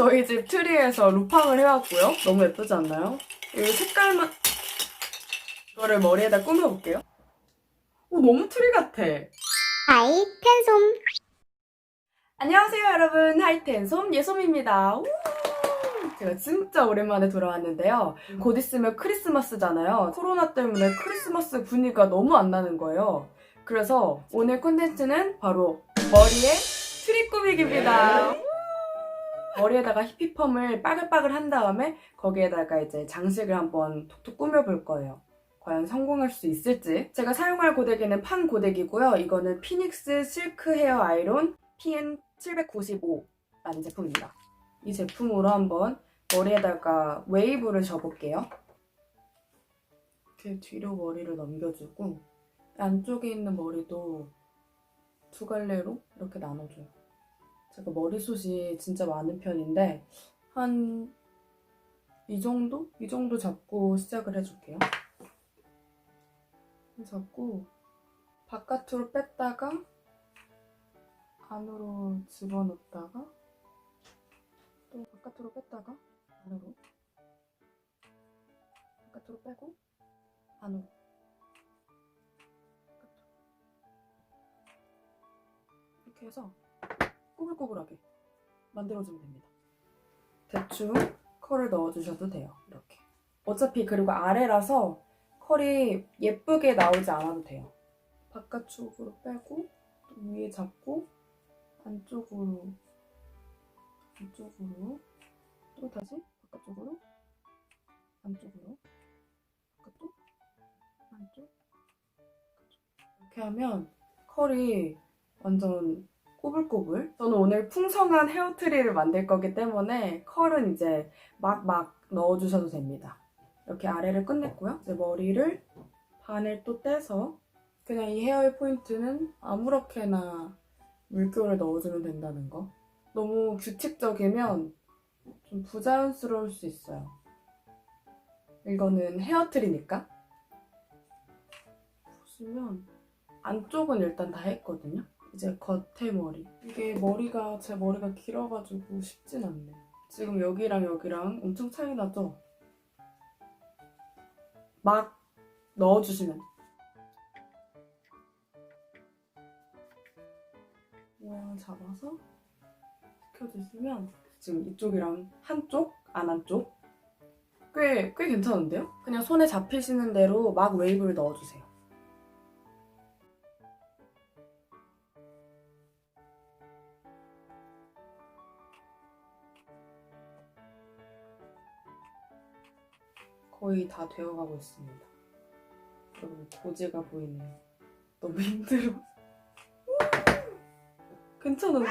저희 집 트리에서 루팡을 해왔고요. 너무 예쁘지 않나요? 이 색깔만 이거를 머리에다 꾸며볼게요. 오, 너무 트리 같아. 하이 팬솜 안녕하세요 여러분 하이텐솜 예솜입니다 우! 제가 진짜 오랜만에 돌아왔는데요 곧 있으면 크리스마스잖아요 코로나 때문에 크리스마스 분위기가 너무 안 나는 거예요 그래서 오늘 콘텐츠는 바로 머리에 트리 꾸미기입니다 우! 머리에다가 히피펌을 빠글빠글 한 다음에 거기에다가 이제 장식을 한번 톡톡 꾸며볼 거예요 과연 성공할 수 있을지 제가 사용할 고데기는 판 고데기고요 이거는 피닉스 실크 헤어 아이론 PN795라는 제품입니다. 이 제품으로 한번 머리에다가 웨이브를 줘볼게요. 이렇게 뒤로 머리를 넘겨주고 안쪽에 있는 머리도 두 갈래로 이렇게 나눠줘요. 제가 머리숱이 진짜 많은 편인데 한 이 정도? 이 정도 잡고 시작을 해줄게요. 잡고 바깥으로 뺐다가 안으로 집어넣다가 또 바깥으로 뺐다가 안으로 바깥으로 빼고 안으로 바깥으로. 이렇게 해서 꼬불꼬불하게 만들어주면 됩니다. 대충 컬을 넣어주셔도 돼요. 이렇게. 어차피 그리고 아래라서 컬이 예쁘게 나오지 않아도 돼요. 바깥쪽으로 빼고 또 위에 잡고 안쪽으로 안쪽으로 또 다시 바깥쪽으로 안쪽으로 바깥쪽 안쪽. 이렇게 하면 컬이 완전 꼬불꼬불 저는 오늘 풍성한 헤어트리를 만들 거기 때문에 컬은 이제 막막 넣어주셔도 됩니다 이렇게 아래를 끝냈고요 이제 머리를 반을 또 떼서 그냥 이 헤어의 포인트는 아무렇게나 물결을 넣어주면 된다는 거. 너무 규칙적이면 좀 부자연스러울 수 있어요. 이거는 헤어트리니까. 보시면 안쪽은 일단 다 했거든요. 이제 겉에 머리. 이게 머리가 제 머리가 길어가지고 쉽진 않네. 지금 여기랑 여기랑 엄청 차이 나죠? 막 넣어주시면. 모양을 잡아서 켜주시면 지금 이쪽이랑 한쪽, 안 한쪽 꽤, 꽤 괜찮은데요? 그냥 손에 잡히시는 대로 막 웨이브를 넣어주세요. 거의 다 되어가고 있습니다. 여러분 고지가 보이네요. 너무 힘들어. 괜찮은데?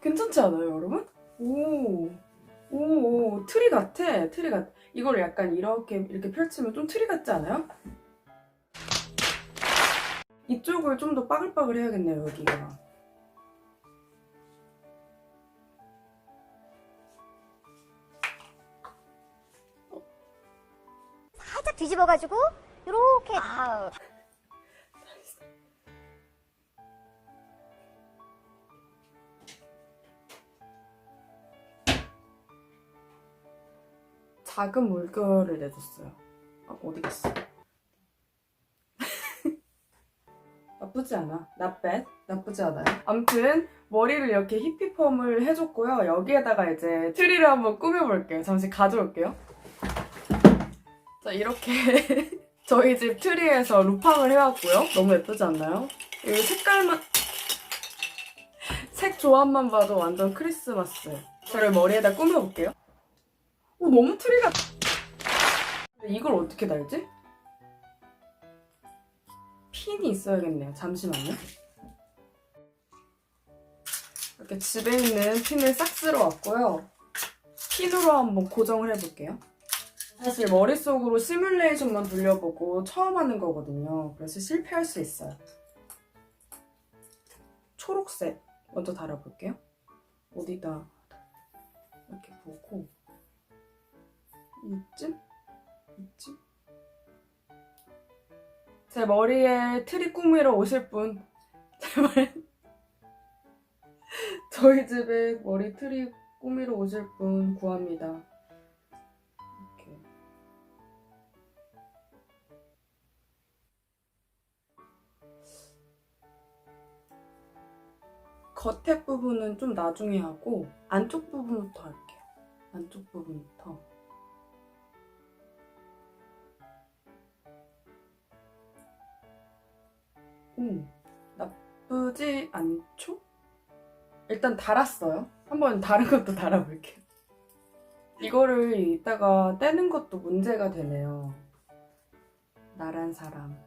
괜찮지 않아요, 여러분? 오, 오, 오, 트리 같아, 트리 같아. 이걸 약간 이렇게, 이렇게 펼치면 좀 트리 같지 않아요? 이쪽을 좀 더 빠글빠글 해야겠네요, 여기가. 뒤집어가지고 이렇게 아, 작은 물결을 내줬어요. 아, 어디 갔어? 나쁘지 않아. Bad. 나쁘지 않아요. 아무튼 머리를 이렇게 히피펌을 해줬고요. 여기에다가 이제 트리를 한번 꾸며볼게요. 잠시 가져올게요. 자, 이렇게 저희 집 트리에서 루팡을 해왔고요. 너무 예쁘지 않나요? 이 색깔만 색 조합만 봐도 완전 크리스마스. 저를 머리에다 꾸며볼게요. 오, 너무 트리 같... 이걸 어떻게 달지? 핀이 있어야겠네요. 잠시만요. 이렇게 집에 있는 핀을 싹 쓸어 왔고요. 핀으로 한번 고정을 해볼게요. 사실 머릿속으로 시뮬레이션만 돌려보고 처음 하는 거거든요. 그래서 실패할 수 있어요. 초록색 먼저 달아볼게요. 어디다 이렇게 보고 이쯤? 이쯤? 제 머리에 트리 꾸미러 오실 분 제발 저희 집에 머리 트리 꾸미러 오실 분 구합니다. 겉에 부분은 좀 나중에 하고 안쪽 부분부터 할게요. 안쪽 부분부터. 음, 나쁘지 않죠? 일단 달았어요. 한번 다른 것도 달아볼게요. 이거를 이따가 떼는 것도 문제가 되네요. 나란 사람.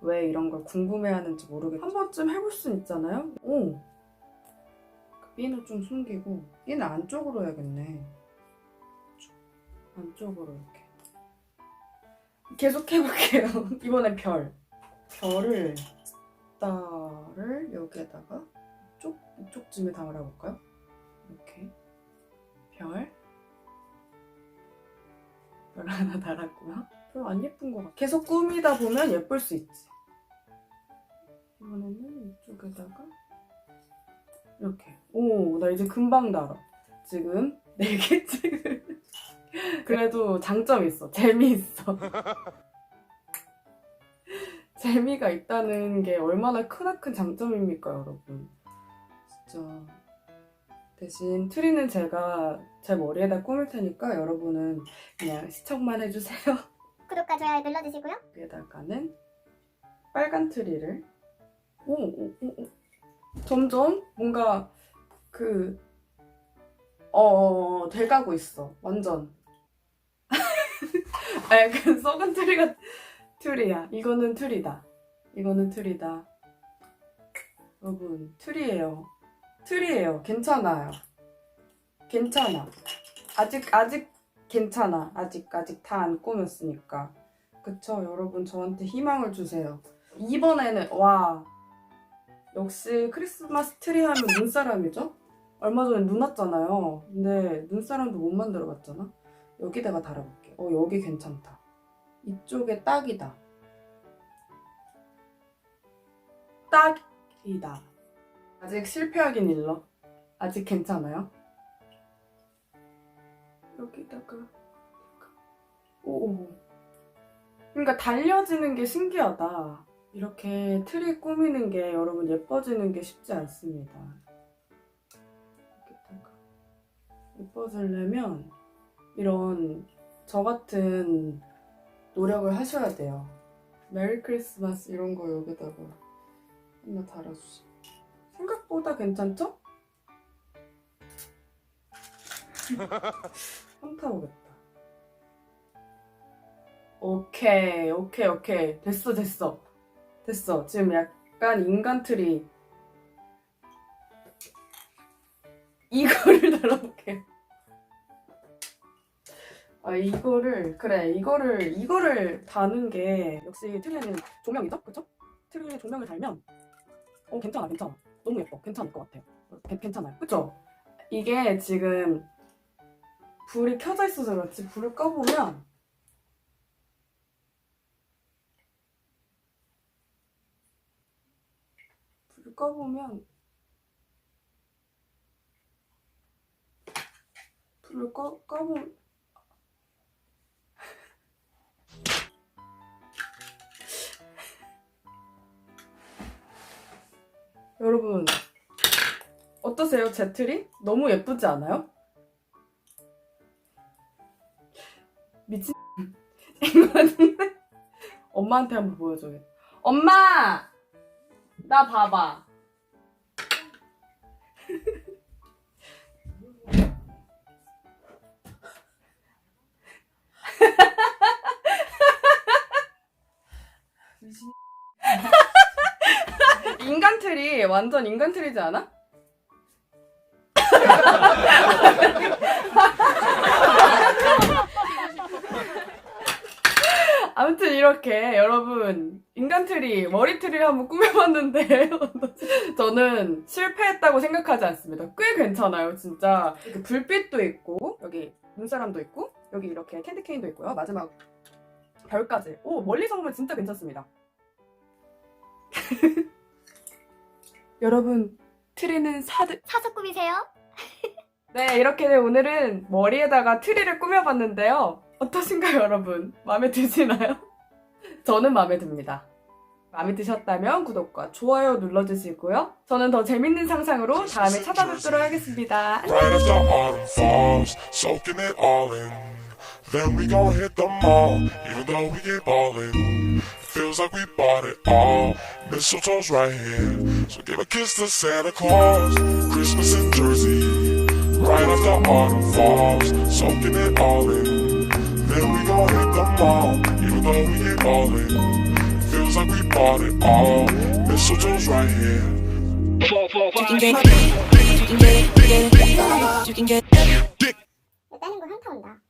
왜 이런 걸 궁금해하는지 모르겠. 한 번쯤 해볼 순 있잖아요. 오. 그 핀을 좀 숨기고 핀을 안쪽으로 해야겠네. 안쪽으로 이렇게. 계속 해볼게요. 이번엔 별. 별을 스타를 여기에다가 이쪽 이쪽쯤에 담아볼까요? 이렇게 별. 별 하나 달았고요. 별로 안 예쁜 것 같아. 계속 꾸미다 보면 예쁠 수 있지. 이번에는 이쪽에다가 이렇게. 오, 나 이제 금방 달아. 지금 4개 찍을. 그래도 장점이 있어. 재미있어. 재미가 있다는 게 얼마나 크나큰 장점입니까, 여러분. 진짜. 대신 트리는 제가 제 머리에다 꾸밀 테니까 여러분은 그냥 시청만 해주세요. 구독과 좋아요 눌러주시고요. 여기에다가는 빨간 트리를 오, 오, 오, 오. 점점 뭔가 그 어, 돼가고 있어. 완전. 아, 약간 썩은 트리가 트리야. 이거는 트리다. 이거는 트리다. 여러분, 트리예요. 트리예요. 괜찮아요. 괜찮아. 아직 아직 괜찮아. 아직 아직 다 안 꾸몄으니까. 그쵸, 여러분 저한테 희망을 주세요. 이번에는 와 역시 크리스마스 트리 하면 눈사람이죠? 얼마 전에 눈 왔잖아요. 근데 눈사람도 못 만들어 봤잖아. 여기다가 달아볼게. 어 여기 괜찮다. 이쪽에 딱이다. 딱이다. 아직 실패하긴 일러. 아직 괜찮아요. 여기다가 오오. 그러니까 달려지는 게 신기하다. 이렇게 트리 꾸미는 게 여러분 예뻐지는 게 쉽지 않습니다. 예뻐지려면 이런 저 같은 노력을 하셔야 돼요. 메리 크리스마스 이런 거 여기다가 하나 달아주세요. 생각보다 괜찮죠? 현타 오겠다. 오케이, 오케이, 오케이. 됐어, 됐어. 됐어. 지금 약간 인간 트리. 이거를 달아볼게요. 아, 이거를, 그래, 이거를, 이거를 다는 게, 역시 트리에는 조명이죠? 그쵸? 트리에 조명을 달면, 어, 괜찮아, 괜찮아. 너무 예뻐. 괜찮을 것 같아요. 괜- 괜찮아요. 그쵸? 이게 지금, 불이 켜져 있어서 그렇지, 불을 꺼보면, 불을 꺼보면 불을 꺼, 꺼보면 여러분 어떠세요 제 트리? 너무 예쁘지 않아요? 미친? 엄마한테 한번 보여줘요 엄마! 나 봐봐. 인간 트리 완전 인간 트리지 않아? 아무튼 이렇게 여러분 인간 트리 머리 트리를 한번 꾸며봤는데 저는 실패했다고 생각하지 않습니다. 꽤 괜찮아요 진짜 불빛도 있고 여기 눈사람도 있고 여기 이렇게 캔디 케인도 있고요 마지막 별까지 오 멀리서 보면 진짜 괜찮습니다. 여러분 트리는 사드 사서 꾸미세요. 네, 이렇게 오늘은 머리에다가 트리를 꾸며봤는데요. 어떠신가요, 여러분? 마음에 드시나요? 저는 마음에 듭니다. 마음에 드셨다면 구독과 좋아요 눌러주시고요. 저는 더 재밌는 상상으로 다음에 찾아뵙도록 하겠습니다. Right as the autumn falls, soaking it all in. Then we gon' hit the mall, even though we get ballin'. Feels like we bought it all. Mistletoe's right here, so give a kiss to Santa Claus. Christmas in Jersey, right as the autumn falls, soaking it all in. Then we gon' hit the mall, even though we ain't ballin'. Feels like we bought it all. Mistletoe's right here. Four, four, five, you can get, you can get, you can get, you can get. 일단은 그 한타 온다.